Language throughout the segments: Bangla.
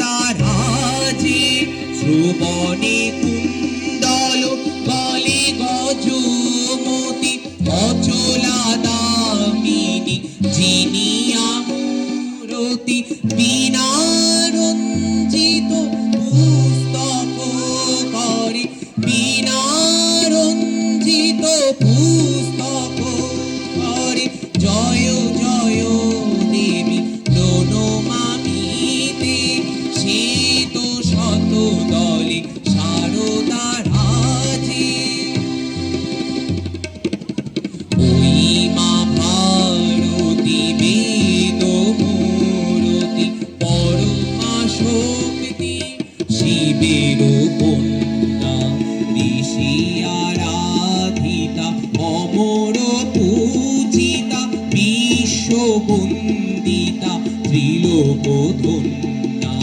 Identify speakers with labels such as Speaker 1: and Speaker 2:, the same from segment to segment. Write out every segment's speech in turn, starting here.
Speaker 1: তারাজি শ্রুবণী কুন্দল কলি গজমতি অচলা দামিনী জিনিয়া মূরতি বিনা রঞ্জিত পুস্তক করে, বিনা রঞ্জিত পুস্তক বিশ্ববন্দিতা ত্রিলোক ধন্যা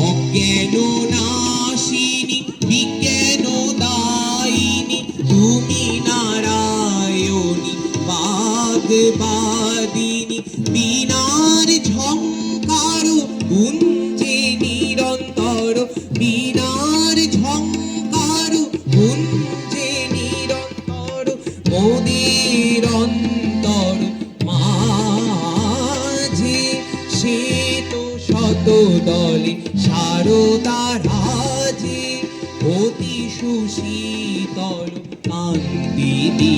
Speaker 1: অজ্ঞান নাশিনী বিজ্ঞান দায়িনী তুমি নারায়ণী, বাগবাদিনী, বিনার ঝঙ্কার গুঞ্জে নিরন্তর, বিনার ঝঙ্কার গুঞ্জে নিরন্তর মোদের সে তো শত দলে সারদা রাজে। অতি সুশীতল কান্দিনি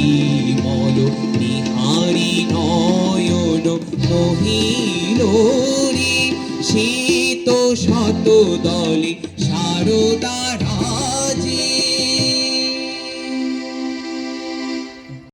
Speaker 1: মল, নিহারি নয়ন রে সে শত দলে সারদা রাজে